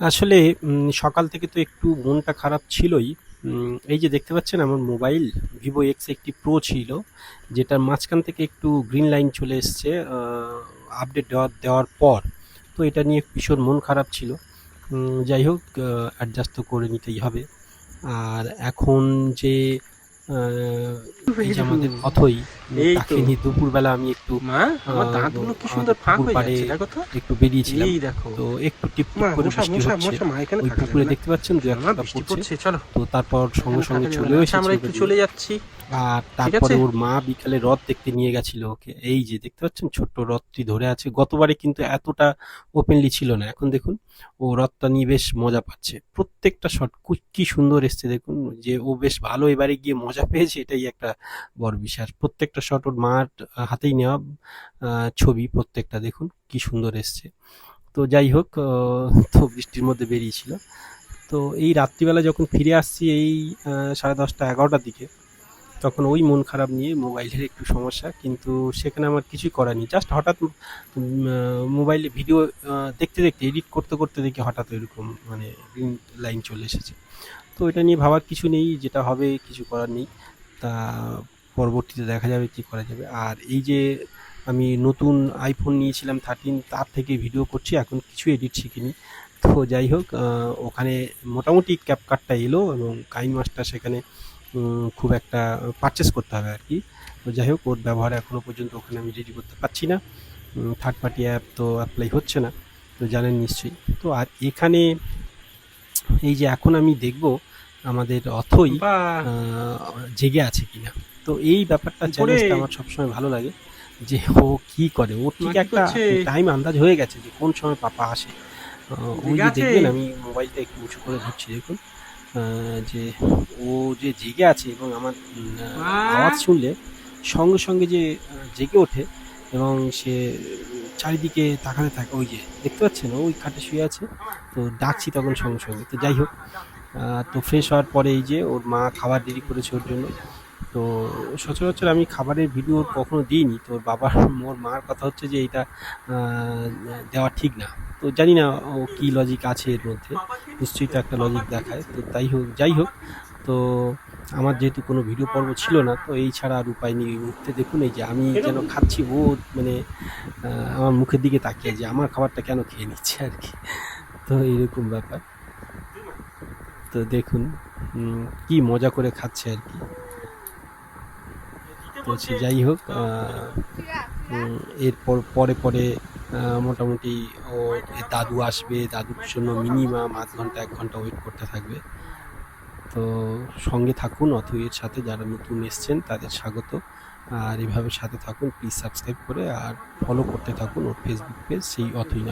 আসলে সকাল থেকে তো একটু মনটা খারাপ ছিলই। এই যে দেখতে পাচ্ছেন আমার মোবাইল, ভিভো এক্স একটি প্রো ছিল, যেটার মাঝখান থেকে একটু গ্রিন লাইন চলে এসছে আপডেট দেওয়ার দেওয়ার পর। তো এটা নিয়ে ভীষণ মন খারাপ ছিল। যাই হোক অ্যাডজাস্ট তো করে নিতেই হবে। আর এখন যে আমাদের অথই তাকে নিয়ে দুপুরবেলা আমি একটু মা আমার আহ, দাঁতগুলো কি সুন্দর ফাঁক হয়ে যাচ্ছে দেখো তো। একটু বেরিয়েছিলাম। এই দেখো। তো একটু টিপ টিপ করে বৃষ্টি হচ্ছে। মশা মা এখানে ওই পুকুরে দেখতে পাচ্ছেন দু এক মা ফোঁটা বৃষ্টি পড়ছে পড়ছে চলো। তো তারপর সঙ্গে সঙ্গে। আচ্ছা, আমরা একটু চলে যাচ্ছি। আর তারপরে ওর মা বিকালে রথ দেখতে নিয়ে গেছিল ওকে। এই যে দেখতে পাচ্ছেন? ছোট্ট রথটি ধরে আছে। গতবারে কিন্তু এতটা ওপেনলি ছিল না। এখন দেখুন ও রথটা নিয়ে বেশ মজা পাচ্ছে। প্রত্যেকটা শট কি সুন্দর এসছে দেখুন। যে ও বেশ ভালো এবারে গিয়ে মজা পেয়েছে, এটাই একটা বড় বিষয়। প্রত্যেকটা শট ওর মার হাতেই নেওয়া ছবি প্রত্যেকটা, দেখুন কি সুন্দর এসছে। তো যাই হোক তো বৃষ্টির মধ্যে বেরিয়েছিল। তো এই রাত্রিবেলা যখন ফিরে আসছি এই সাড়ে দশটা এগারোটার দিকে, তখন ওই মন খারাপ নিয়ে মোবাইলের একটু সমস্যা, কিন্তু সেখানে আমার কিছুই করার নেই। জাস্ট হঠাৎ মোবাইলে ভিডিও দেখতে দেখতে এডিট করতে করতে দেখি হঠাৎ এরকম মানে লাইন চলে এসেছে। তো এটা নিয়ে ভাবার কিছু নেই, যেটা হবে কিছু করার নেই। তা পরবর্তীতে দেখা যাবে কি করা যাবে। আর এই যে আমি নতুন আইফোন নিয়েছিলাম থার্টিন তার থেকে ভিডিও করছি, এখন কিছু এডিট শিখিনি। তো যাই হোক ওখানে মোটামুটি ক্যাপকাটটা এলো এবং কাইন মাস্টার সেখানে খুব একটা পারচেস করতে হবে আর কি তো যাই হোক, ওর ব্যবহার এখনও পর্যন্ত ওখানে আমি রেডি করতে পারছি না। থার্ড পার্টি অ্যাপ তো অ্যাপ্লাই হচ্ছে না। তো জানেন নিশ্চয়ই। তো আর এখানে এই যে এখন আমি দেখব আমাদের অথই জেগে আছে কিনা তো এই ব্যাপারটা? চ্যালেঞ্জটা আমার সবসময় ভালো লাগে যে ও কি করে ও ঠিক একটা টাইম আন্দাজ হয়ে গেছে যে কোন সময় পাপা আসে ওই যে? দেখবেন আমি মোবাইলটা একটু উঁচু করে ধরছি দেখুন যে ও যে জেগে আছে এবং আমার? আওয়াজ শুনলে সঙ্গে সঙ্গে যে জেগে ওঠে এবং সে চারিদিকে তাকাতে থাকে, ওই যে দেখতে পাচ্ছেন, ওই খাটে শুয়ে আছে। তো ডাকছি তখন সঙ্গে সঙ্গে। তো যাই হোক তো ফ্রেশ হওয়ার পরে এই যে ওর মা খাবার দেরি করেছে ওর জন্য। তো সচরাচর আমি খাবারের ভিডিও কখনো দিইনি। তো বাবার মোর মার কথা হচ্ছে যে এটা দেওয়া ঠিক না। তো জানি না ও কী লজিক আছে এর মধ্যে। নিশ্চয়ই তো একটা লজিক দেখায়। তো তাই হোক, যাই হোক, তো আমার যেহেতু কোনো ভিডিও পর্ব ছিল না, তো এই ছাড়া আর উপায় নেই। উঠতে দেখুন এই যে আমি যেন খাচ্ছি, ও মানে আমার মুখের দিকে তাকিয়ে যে আমার খাবারটা কেন খেয়ে নিচ্ছে আর কি। তো এইরকম ব্যাপার। তো দেখুন কি মজা করে খাচ্ছে আর কি। তো যাই হোক এরপর পরে পরে মোটামুটি ও দাদু আসবে, দাদুর জন্য মিনিমাম আধ ঘণ্টা, এক ঘণ্টা ওয়েট করতে থাকবে। তো সঙ্গে থাকুন অথবা সাথে যারা নতুন এসছেন তাদের স্বাগত। আর এভাবে সাথে থাকুন প্লিজ সাবস্ক্রাইব করে আর ফলো করতে থাকুন ওর ফেসবুক পেজ সেই অথই নাম